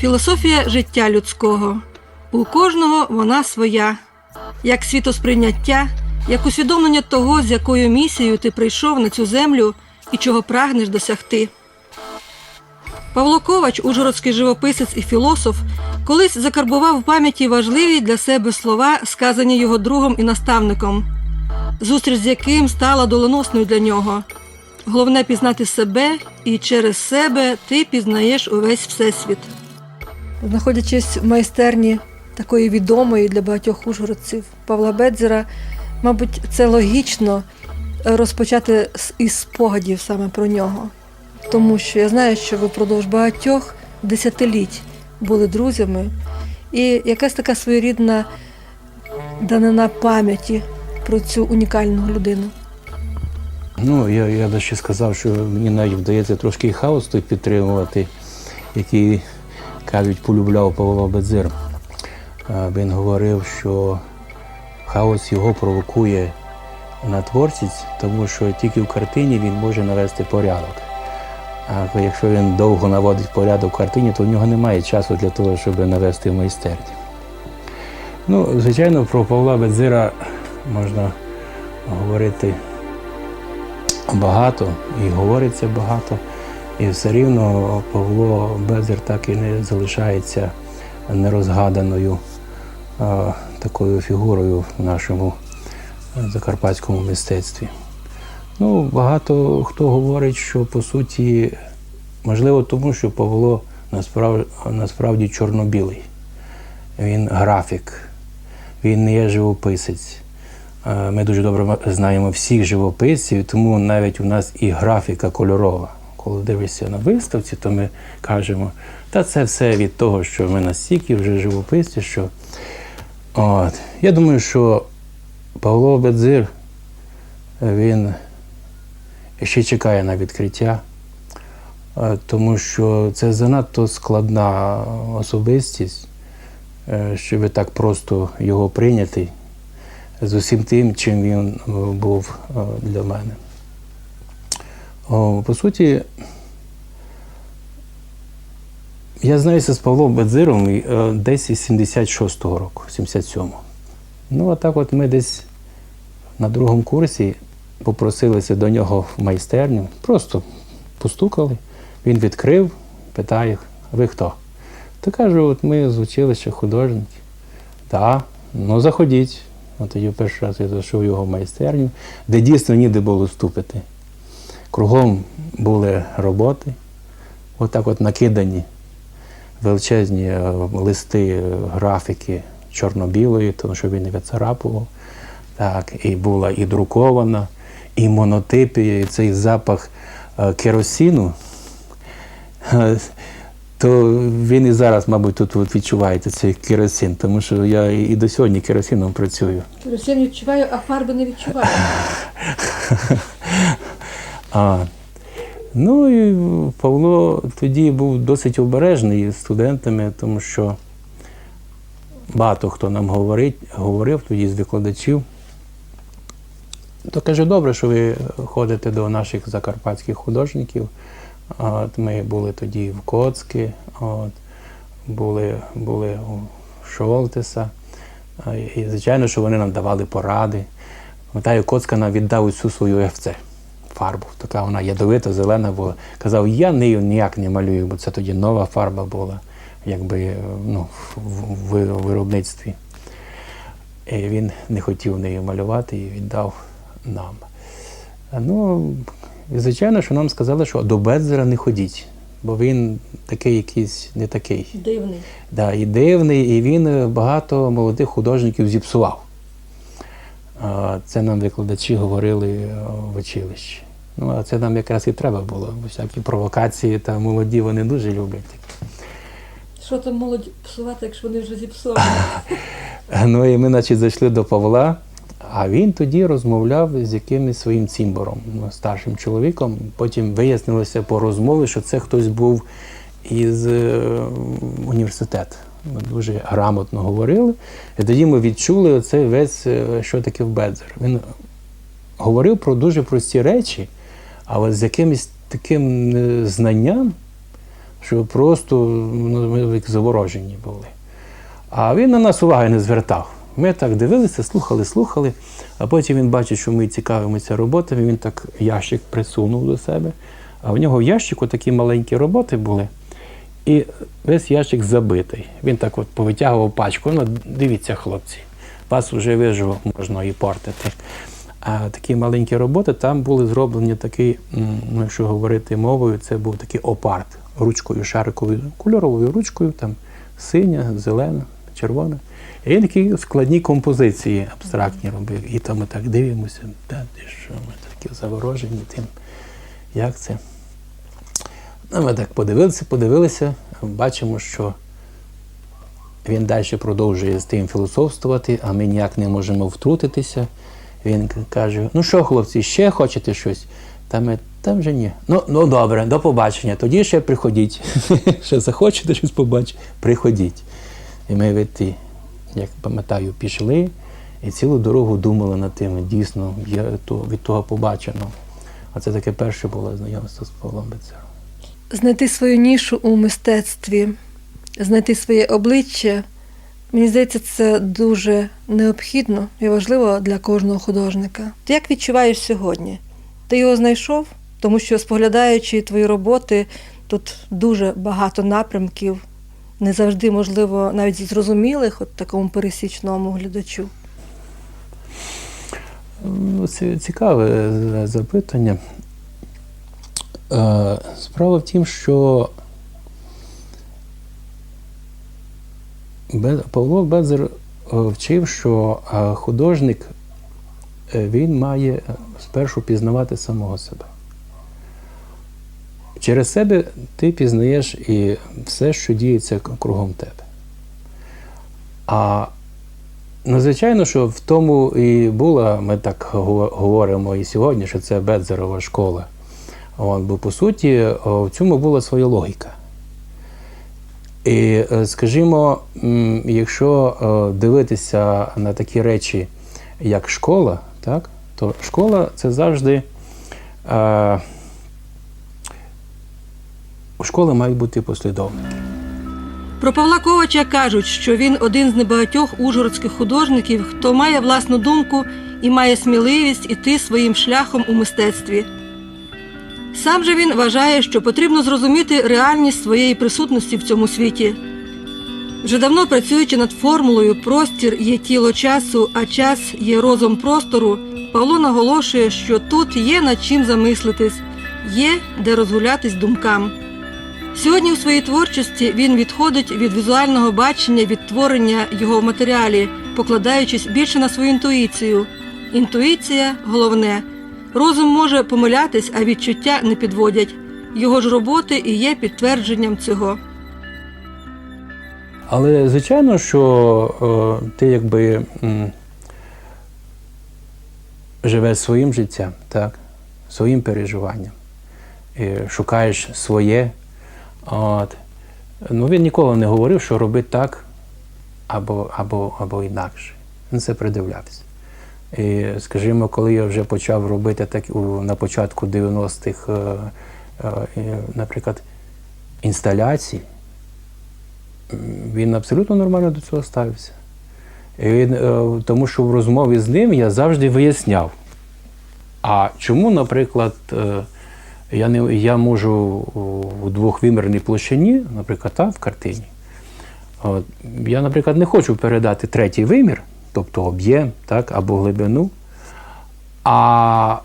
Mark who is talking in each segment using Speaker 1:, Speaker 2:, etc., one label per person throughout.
Speaker 1: Філософія життя людського. У кожного вона своя, як світосприйняття, як усвідомлення того, з якою місією ти прийшов на цю землю і чого прагнеш досягти. Павло Ковач, ужгородський живописець і філософ, колись закарбував в пам'яті важливі для себе слова, сказані його другом і наставником, зустріч з яким стала доленосною для нього. Головне пізнати себе, і через себе ти пізнаєш увесь всесвіт. Знаходячись в майстерні такої відомої для багатьох ужгородців Павла Бедзера, мабуть, це логічно розпочати із спогадів саме про нього. Тому що я знаю, що ви впродовж багатьох десятиліть були друзями, і якась така своєрідна данина пам'яті про цю унікальну людину.
Speaker 2: Ну, я, я ще сказав, що мені навіть вдається трошки хаос той підтримувати, який, кажуть, полюбляв Павло Бедзир. Е, Він говорив, що хаос його провокує на творчість, тому що тільки в картині він може навести порядок. А якщо він довго наводить порядок в картині, то в нього немає часу для того, щоб навести в майстерні. Ну, звичайно, про Павла Бедзира можна говорити багато і говориться багато. І все рівно Павло Безер так і не залишається нерозгаданою такою фігурою в нашому закарпатському мистецтві. Ну, багато хто говорить, що по суті, можливо, тому що Павло насправді, насправді чорно-білий. Він графік, він не є живописець. Ми дуже добре знаємо всіх живописців, тому навіть у нас і графіка кольорова. Коли дивишся на виставці, то ми кажемо, та це все від того, що ми настільки вже живописці, що. От. Я думаю, що Павло Бедзир, він ще чекає на відкриття, е, тому що це занадто складна особистість, е, щоб так просто його прийняти з усім тим, чим він був е, для мене. По суті, я знаюся з Павлом Бедзиром е, десь із 76-го року, 77-го. Ну, а так от ми десь на другому курсі попросилися до нього в майстерню, просто постукали. Він відкрив, питає, ви хто? Та кажу, от ми з училища художники. Так, ну заходіть. От тоді перший раз я зайшов його в майстерню, де дійсно ніде було вступити. Кругом були роботи, отак от накидані величезні е, листи е, графіки чорно-білої, тому що він не відцарапував. Так, і була і друкована, і монотипія, і цей запах е, керосину. То він і зараз, мабуть, тут от відчуваєте цей керосин, тому що я і до сьогодні керосином працюю.
Speaker 1: Керосин відчуваю, а фарби не відчуваю.
Speaker 2: А, ну і Павло тоді був досить обережний з студентами, тому що багато хто нам говорить, говорив тоді з викладачів. То каже, добре, що ви ходите до наших закарпатських художників. От, ми були тоді в Коцки, от, були, були у Шолтеса. І, звичайно, що вони нам давали поради. Пам'ятаю, Коцка нам віддав усю свою ФЦ фарбу. Така вона ядовита, зелена була. Казав, я нею ніяк не малюю, бо це тоді нова фарба була, якби ну, в, в, в виробництві. І він не хотів нею малювати і віддав нам. Ну, звичайно, що нам сказали, що до Бедзера не ходіть, бо він такий якийсь не такий.
Speaker 1: Дивний.
Speaker 2: Да, і дивний, і він е, багато молодих художників зіпсував. Це нам викладачі говорили е, в училищі. Ну, а це нам якраз і треба було. бо Всякі провокації та молоді вони дуже люблять.
Speaker 1: Що там молодь псувати, якщо вони вже зіпсовані?
Speaker 2: Ну і ми, значить, зайшли до Павла, а він тоді розмовляв з якимось своїм цімбором, ну, старшим чоловіком. Потім вияснилося по розмові, що це хтось був із е, університету. Ми дуже грамотно говорили. І тоді ми відчули оце весь, е, що таке в Бедзер. Він говорив про дуже прості речі, але з якимось таким е, знанням, що просто ну, ми заворожені були. А він на нас уваги не звертав. Ми так дивилися, слухали, слухали, а потім він бачить, що ми цікавимося роботами, він так ящик присунув до себе. А в нього в ящику такі маленькі роботи були. І весь ящик забитий. Він так от повитягував пачку. Ну, дивіться, хлопці, вас вже вижу, можна і портити. А такі маленькі роботи там були зроблені такий, ну, якщо говорити мовою, це був такий опарт ручкою, шариковою, кольоровою ручкою, там синя, зелена, червона. І він такі складні композиції абстрактні робив. І то ми так дивимося, та ти що, ми такі заворожені тим, як це. Ну, ми так подивилися, подивилися, бачимо, що він далі продовжує з тим філософствувати, а ми ніяк не можемо втрутитися. Він каже: ну що, хлопці, ще хочете щось? Та ми, та вже ні. Ну, ну добре, до побачення. Тоді ще приходіть. ще захочете щось побачити, приходіть. І ми від ті, як пам'ятаю, пішли і цілу дорогу думали над тим, дійсно, я від того побаченого. А це таке перше було знайомство з Павлом Бецером.
Speaker 1: Знайти свою нішу у мистецтві, знайти своє обличчя. Мені здається, це дуже необхідно і важливо для кожного художника. Ти як відчуваєш сьогодні? Ти його знайшов, тому що споглядаючи твої роботи, тут дуже багато напрямків, не завжди, можливо, навіть зрозумілих от такому пересічному глядачу.
Speaker 2: Ну, Це цікаве е, запитання. Е, Справа в тім, що Павло Бедзер е, вчив, що е, художник е, він має спершу пізнавати самого себе. Через себе ти пізнаєш і все, що діється кругом тебе. А Ну, звичайно, що в тому і була, ми так говоримо і сьогодні, що це Бедзерова школа. Бо по суті, в цьому була своя логіка. І, е, скажімо, якщо е, дивитися на такі речі, як школа, так, то школа це завжди. Е, школи мають бути послідовники.
Speaker 1: Про Павла Ковача кажуть, що він один з небагатьох ужгородських художників, хто має власну думку і має сміливість іти своїм шляхом у мистецтві. Сам же він вважає, що потрібно зрозуміти реальність своєї присутності в цьому світі. Вже давно працюючи над формулою Простір є тіло часу, а час є розум простору, Павло наголошує, що тут є над чим замислитись, є де розгулятись думкам. Сьогодні у своїй творчості він відходить від візуального бачення відтворення його в матеріалі, покладаючись більше на свою інтуїцію. Інтуїція головне. Розум може помилятись, а відчуття не підводять. Його ж роботи і є підтвердженням цього.
Speaker 2: Але звичайно, що е, ти якби живеш своїм життям, так, своїм переживанням, і шукаєш своє. От. Ну, він ніколи не говорив, що роби так або, або, або інакше. Він це придивлявся. І, скажімо, коли я вже почав робити так на початку 90-х, е, е, наприклад, інсталяції, він абсолютно нормально до цього ставився. І е, тому що в розмові з ним я завжди виясняв. А чому, наприклад, я, не, я можу у- двохвимірній площині, наприклад, там в картині. Я, наприклад, не хочу передати третій вимір, тобто об'єм так, або глибину. А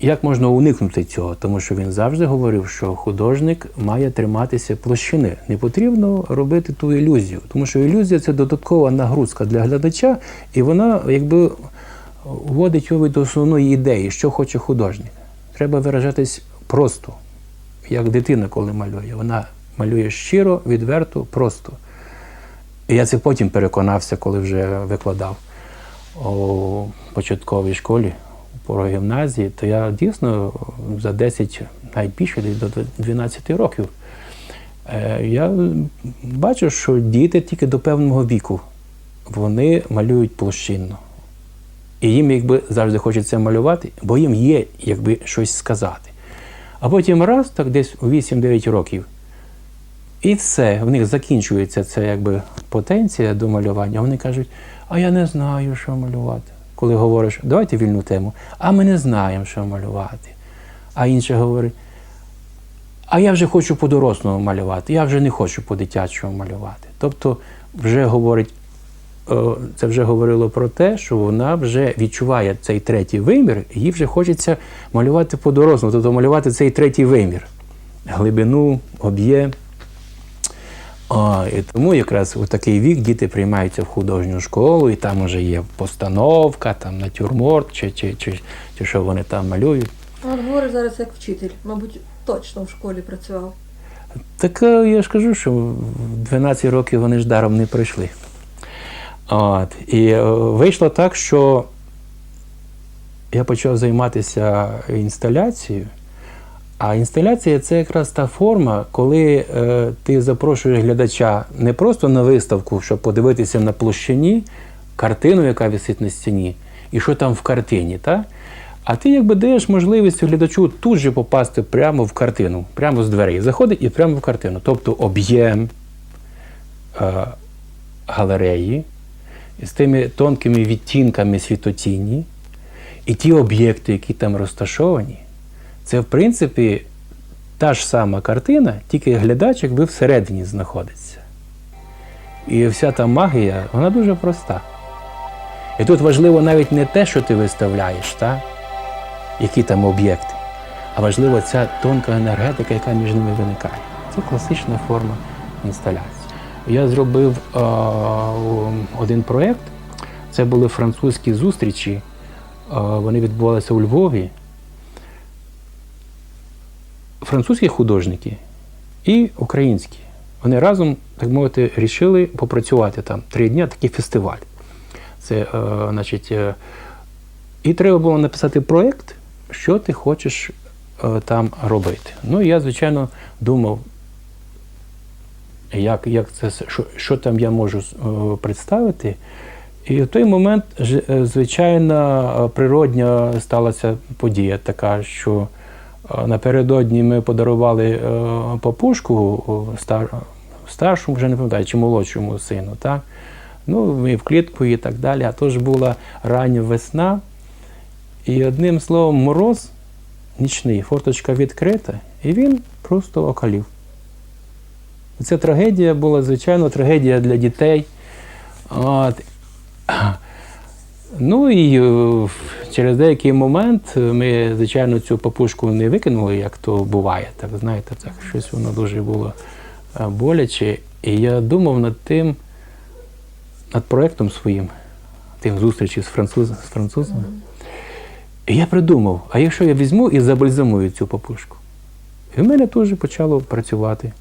Speaker 2: як можна уникнути цього? Тому що він завжди говорив, що художник має триматися площини. Не потрібно робити ту ілюзію, тому що ілюзія це додаткова нагрузка для глядача, і вона якби вводить його від основної ідеї, що хоче художник. Треба виражатись просто, як дитина, коли малює. Вона малює щиро, відверто, просто. І я це потім переконався, коли вже викладав у початковій школі по гімназії, то я дійсно за 10, навіть більше, до 12 років, е, я бачу, що діти тільки до певного віку вони малюють площинно. І їм якби завжди хочеться малювати, бо їм є якби щось сказати. А потім раз, так десь у 8-9 років, І все, в них закінчується ця якби потенція до малювання. Вони кажуть, а я не знаю, що малювати. Коли говориш, давайте вільну тему, а ми не знаємо, що малювати. А інше говорить, а я вже хочу по-дорослому малювати, я вже не хочу по-дитячому малювати. Тобто, вже говорить, е, це вже говорило про те, що вона вже відчуває цей третій вимір, і їй вже хочеться малювати по-дорослому, тобто малювати цей третій вимір, глибину, об'єм. А, і тому якраз у такий вік діти приймаються в художню школу, і там вже є постановка, там натюрморт, чи, чи, чи, чи що вони там малюють.
Speaker 1: От говориш зараз як вчитель, мабуть, точно в школі працював.
Speaker 2: Так е, я ж кажу, що в 12 років вони ж даром не пройшли. От. І е, вийшло так, що я почав займатися інсталяцією. А інсталяція це якраз та форма, коли е, ти запрошуєш глядача не просто на виставку, щоб подивитися на площині картину, яка висить на стіні, і що там в картині. Та? А ти якби даєш можливість глядачу тут же попасти прямо в картину, прямо з дверей. Заходить і прямо в картину. Тобто об'єм е, галереї з тими тонкими відтінками світотіні, і ті об'єкти, які там розташовані, це в принципі та ж сама картина, тільки глядач якби всередині знаходиться. І вся та магія, вона дуже проста. І тут важливо навіть не те, що ти виставляєш, та? які там об'єкти, а важливо ця тонка енергетика, яка між ними виникає. Це класична форма інсталяції. Я зробив е, один проєкт. Це були французькі зустрічі. Е, вони відбувалися у Львові. Французькі художники і українські. Вони разом, так мовити, рішили попрацювати там три дні, такий фестиваль. Це, е, значить, е, і треба було написати проєкт, що ти хочеш е, там робити. Ну, я, звичайно, думав, як, як це, що, що там я можу е, представити. І в той момент, е, звичайно, е, природня сталася подія така, що напередодні ми подарували е, папушку стар, старшому, вже не пам'ятаю, чи молодшому сину. Так? Ну, ми в клітку і так далі. А то ж була рання весна. І одним словом, мороз нічний, форточка відкрита, і він просто окалів. Це трагедія була, звичайно, трагедія для дітей. От. Ну і е, через деякий момент ми, звичайно, цю папушку не викинули, як то буває. Так знаєте, так щось воно дуже було е, боляче. І я думав над тим, над проєктом своїм, тим зустрічі з, француз, з французами. І я придумав, а якщо я візьму і забальзамую цю папушку? І в мене теж почало працювати.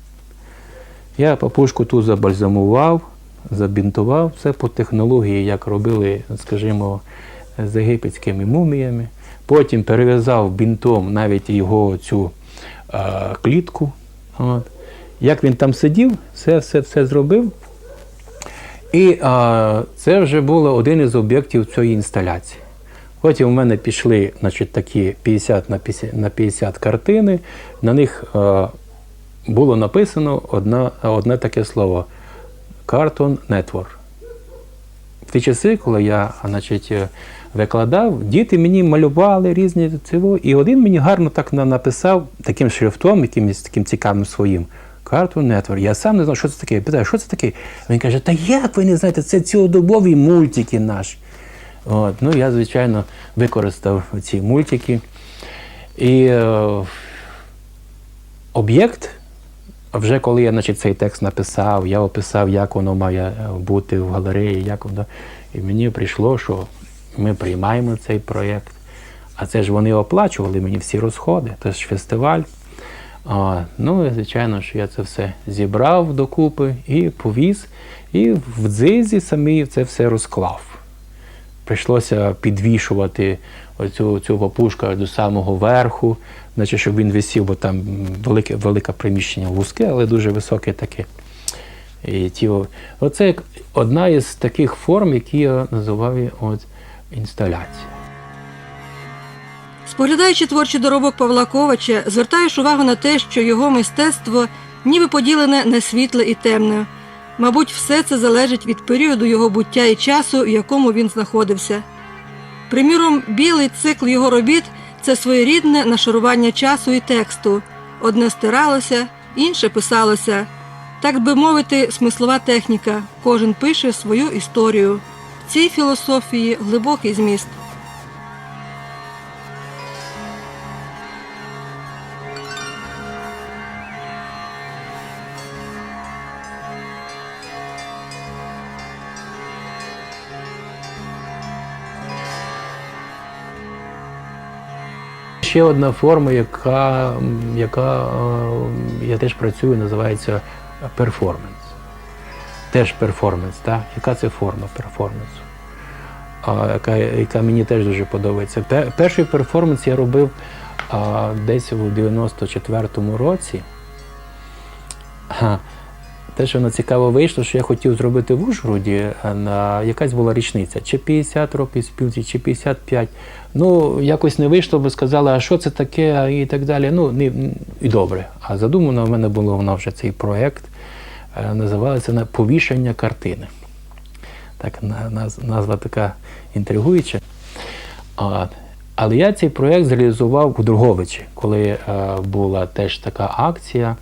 Speaker 2: Я папушку ту забальзамував, забінтував, все по технології, як робили, скажімо, з єгипетськими муміями. Потім перев'язав бінтом навіть його цю е, клітку. От. Як він там сидів, все, все, все зробив. І а, це вже було один із об'єктів цієї інсталяції. Потім у мене пішли значить, такі 50 на 50, на 50 картини. На них е, було написано одна, одне таке слово Cartoon Network. В ті часи, коли я значить, е, викладав, діти мені малювали різні цього, і один мені гарно так написав таким шрифтом, якимось таким цікавим своїм. Cartoon Network. Я сам не знав, що це таке. Я питаю, що це таке? Він каже, та як ви не знаєте, це цілодобові мультики наші. От, ну, я, звичайно, використав ці мультики. І е, об'єкт, вже коли я значить, цей текст написав, я описав, як воно має бути в галереї, як воно. І мені прийшло, що ми приймаємо цей проєкт. А це ж вони оплачували мені всі розходи, це ж фестиваль. Ну, і, звичайно, що я це все зібрав докупи і повіз, і в дзизі самі це все розклав. Прийшлося підвішувати оцю цю папушку до самого верху, значить, щоб він висів, бо там велике, велике приміщення вузьке, але дуже високе таке. І ті, оце одна із таких форм, які я називаю от, інсталяція.
Speaker 1: Споглядаючи творчий доробок Павла Ковача, звертаєш увагу на те, що його мистецтво ніби поділене на світле і темне. Мабуть, все це залежить від періоду його буття і часу, в якому він знаходився. Приміром, білий цикл його робіт це своєрідне нашарування часу і тексту. Одне стиралося, інше писалося. Так би мовити, смислова техніка. Кожен пише свою історію. Цій філософії глибокий зміст.
Speaker 2: Ще одна форма, яка, яка е, я теж працюю, називається перформанс. Теж перформанс, так? Яка це форма перформансу? А, яка, яка мені теж дуже подобається. Перший перформанс я робив а, десь у 94-му році. Ага. Те, що воно цікаво вийшло, що я хотів зробити в Ужгороді, е, на якась була річниця, чи 50 років спілці, чи 55. Ну, якось не вийшло, бо сказали, а що це таке, і так далі. Ну, не, і добре. А задумано в мене було вона вже цей проєкт, е, називалося на повішення картини. Так, назва така інтригуюча. Але я цей проєкт зреалізував у Друговичі, коли е, була теж така акція.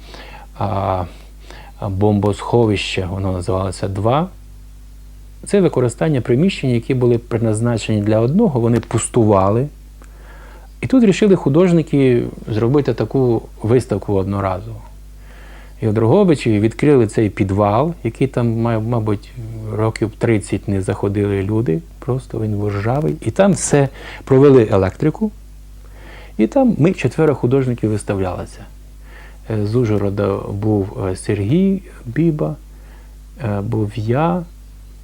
Speaker 2: Бомбосховище, воно називалося 2. Це використання приміщень, які були призначені для одного, вони пустували. І тут вирішили художники зробити таку виставку одноразову. І в Дрогобичі відкрили цей підвал, який там, мабуть, років 30 не заходили люди, просто він був ржавий. І там все провели електрику. І там ми четверо художників виставлялися. Е, З Ужгорода був е, Сергій Біба, е, був я,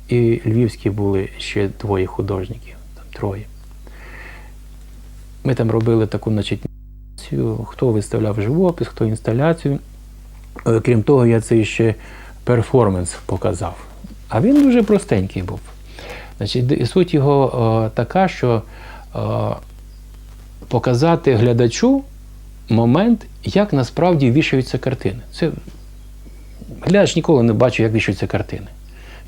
Speaker 2: і львівські були ще двоє художників, там троє. Ми там робили таку значить, хто виставляв живопис, хто інсталяцію. Е, Крім того, я цей ще перформанс показав. А він дуже простенький був. Значить, суть його е, така, що е, показати глядачу момент, як насправді вішаються картини. Це глядач ніколи не бачив, як вішаються картини.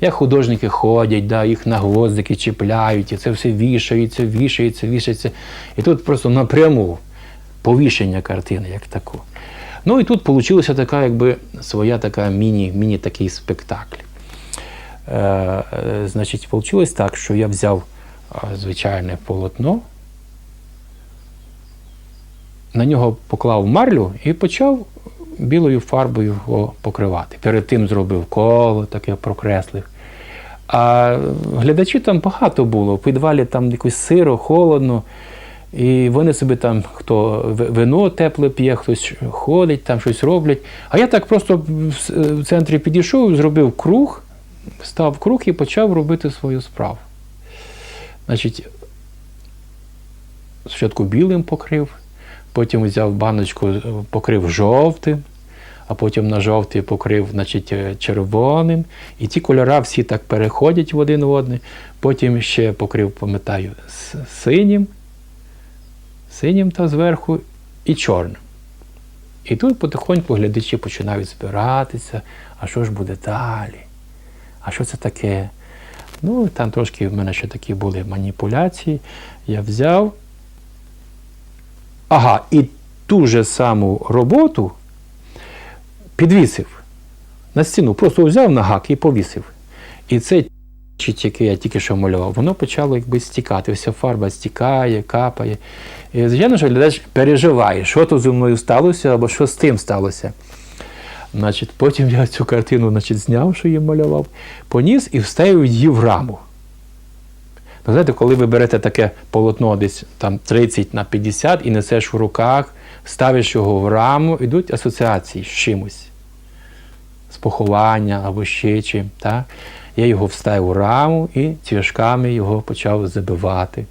Speaker 2: Як художники ходять, да, їх на гвоздики чіпляють, і це все вішається, вішається, вішається. І тут просто напряму повішення картини, як таку. Ну і тут вийшла така, якби своя така міні, міні такий спектакль. Е, е, значить, вийшло так, що я взяв е, звичайне полотно, на нього поклав марлю і почав білою фарбою його покривати. Перед тим зробив коло, таке прокреслив. А глядачі там багато було. В підвалі там якось сиро, холодно. І вони собі там, хто вино тепле п'є, хтось ходить, там щось роблять. А я так просто в центрі підійшов, зробив круг, став круг і почав робити свою справу. Значить, спочатку білим покрив, потім взяв баночку, покрив жовтим, а потім на жовтий покрив значить, е, червоним. І ті кольори всі так переходять в один в один. Потім ще покрив, пам'ятаю, синім, синім та зверху і чорним. І тут потихоньку глядачі починають збиратися, а що ж буде далі? А що це таке? Ну, там трошки в мене ще такі були маніпуляції. Я взяв. Ага, і ту же саму роботу підвісив на стіну, просто взяв на гак і повісив. І це чіт, яке я тільки що малював, воно почало якби стікати. Вся фарба стікає, капає. І, звичайно, що глядач переживає, що то зі мною сталося або що з тим сталося. Значить, потім я цю картину значить, зняв, що її малював, поніс і вставив її в раму. Ну, знаєте, коли ви берете таке полотно десь там 30 на 50 і несеш в руках, ставиш його в раму, йдуть асоціації з чимось. З поховання або ще чим. Так? Я його вставив у раму і цвяшками його почав забивати.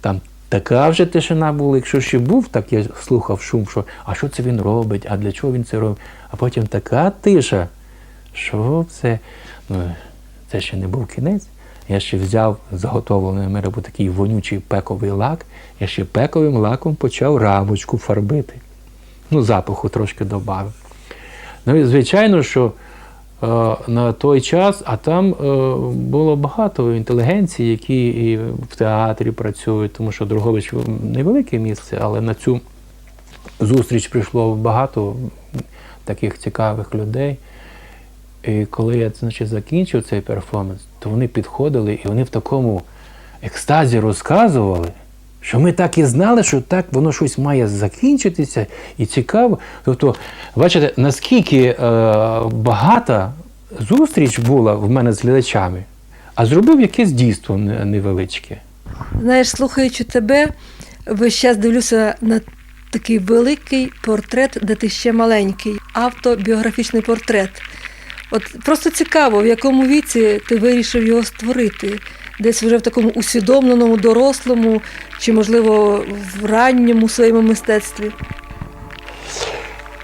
Speaker 2: Там така вже тишина була, якщо ще був, так я слухав шум, що а що це він робить, а для чого він це робить? А потім така тиша. Що це? Ну, це ще не був кінець. Я ще взяв заготовлений в мене був такий вонючий пековий лак, я ще пековим лаком почав рамочку фарбити. Ну, запаху трошки додав. Ну і звичайно, що на той час, а там е, було багато інтелігенції, які і в театрі працюють, тому що Дрогович невелике місце, але на цю зустріч прийшло багато таких цікавих людей. І коли я значить, закінчив цей перформанс, то вони підходили і вони в такому екстазі розказували, що ми так і знали, що так воно щось має закінчитися і цікаво. Тобто, бачите, наскільки е, багата зустріч була в мене з глядачами, а зробив якесь дійство невеличке.
Speaker 1: Знаєш, слухаючи тебе, весь час дивлюся на такий великий портрет, де ти ще маленький, автобіографічний портрет. От просто цікаво, в якому віці ти вирішив його створити. Десь вже в такому усвідомленому, дорослому, чи, можливо, в ранньому своєму мистецтві.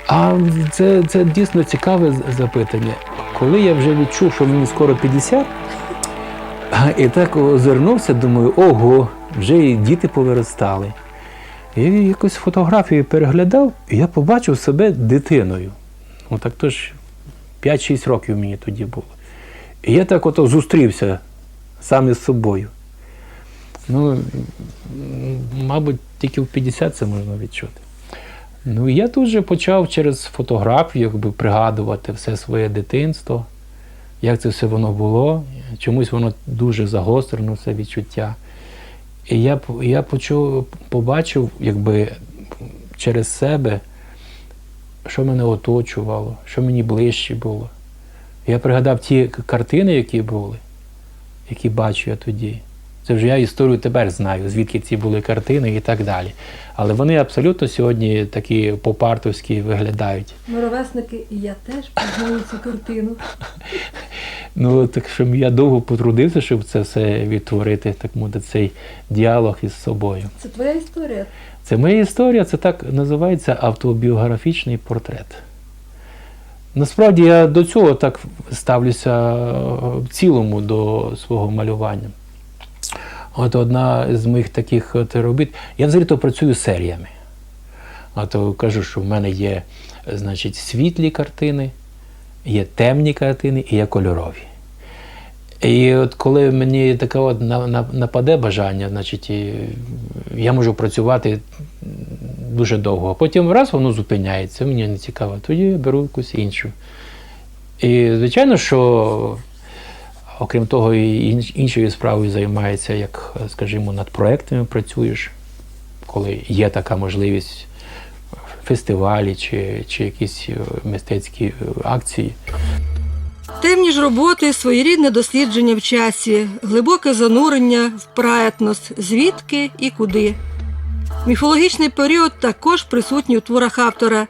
Speaker 2: А це, це дійсно цікаве запитання. Коли я вже відчув, що мені скоро 50, а, і так озирнувся, думаю, ого, вже і діти повиростали. І якось фотографії переглядав, і я побачив себе дитиною. Ну так то ж 5-6 років мені тоді було. І я так ото зустрівся сам із собою. Ну, мабуть, тільки в 50 це можна відчути. Ну, я тут же почав через фотографію якби, пригадувати все своє дитинство, як це все воно було. Чомусь воно дуже загострено, це відчуття. І я, я почув, побачив, якби через себе, що мене оточувало, що мені ближче було. Я пригадав ті картини, які були, які бачу я тоді. Це вже я історію тепер знаю, звідки ці були картини і так далі. Але вони абсолютно сьогодні такі попартовські виглядають.
Speaker 1: Ми ровесники, і я теж пізнаю цю картину.
Speaker 2: Ну, так що я довго потрудився, щоб це все відтворити, так мовити, цей діалог із собою.
Speaker 1: Це твоя історія.
Speaker 2: Це моя історія, це так називається автобіографічний портрет. Насправді я до цього так ставлюся е, в цілому до свого малювання. От одна з моїх таких от робіт. Я взагалі то працюю серіями. А то кажу, що в мене є е, значить, світлі картини, є темні картини і є кольорові. І от коли мені таке от на- на- нападе бажання, значить, я можу працювати дуже довго, а потім раз воно зупиняється, мені не цікаво, тоді я беру якусь іншу. І звичайно, що окрім того, і іншою справою займається, як, скажімо, над проектами працюєш, коли є така можливість фестивалі чи, чи якісь е, мистецькі е, акції.
Speaker 1: Темні ж роботи, своєрідне дослідження в часі, глибоке занурення в праетнос, звідки і куди. Міфологічний період також присутній у творах автора.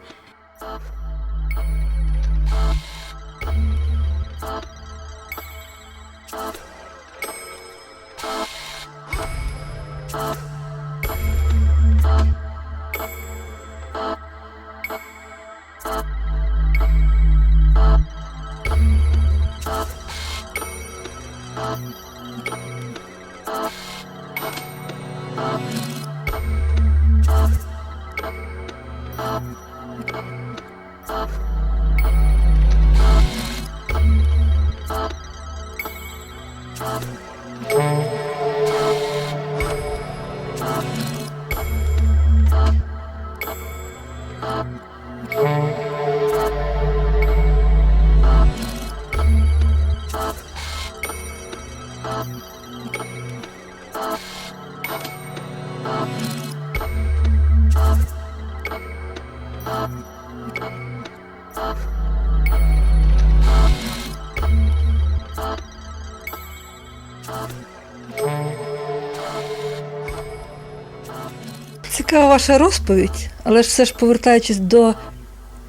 Speaker 1: Ваша розповідь, але ж все ж повертаючись до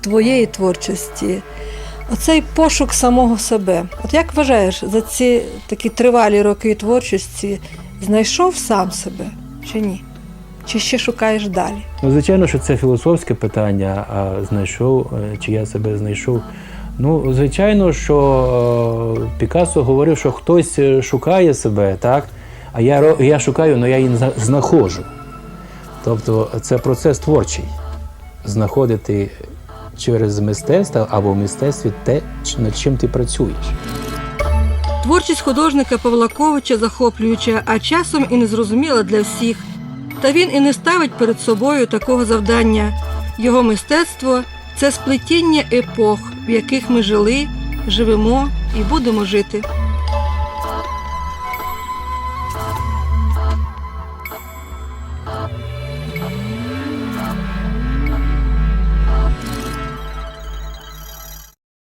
Speaker 1: твоєї творчості, оцей пошук самого себе. От як вважаєш, за ці такі тривалі роки творчості знайшов сам себе чи ні? Чи ще шукаєш далі?
Speaker 2: Ну, звичайно, що це філософське питання, а знайшов, е, чи я себе знайшов. Ну, звичайно, що е, Пікассо говорив, що хтось е, шукає себе, так? А я, я шукаю, але я її знаходжу. Тобто це процес творчий. Знаходити через мистецтво або в мистецтві те, над чим ти працюєш.
Speaker 1: Творчість художника Павла Ковича захоплююча, а часом і незрозуміла для всіх. Та він і не ставить перед собою такого завдання. Його мистецтво це сплетіння епох, в яких ми жили, живемо і будемо жити.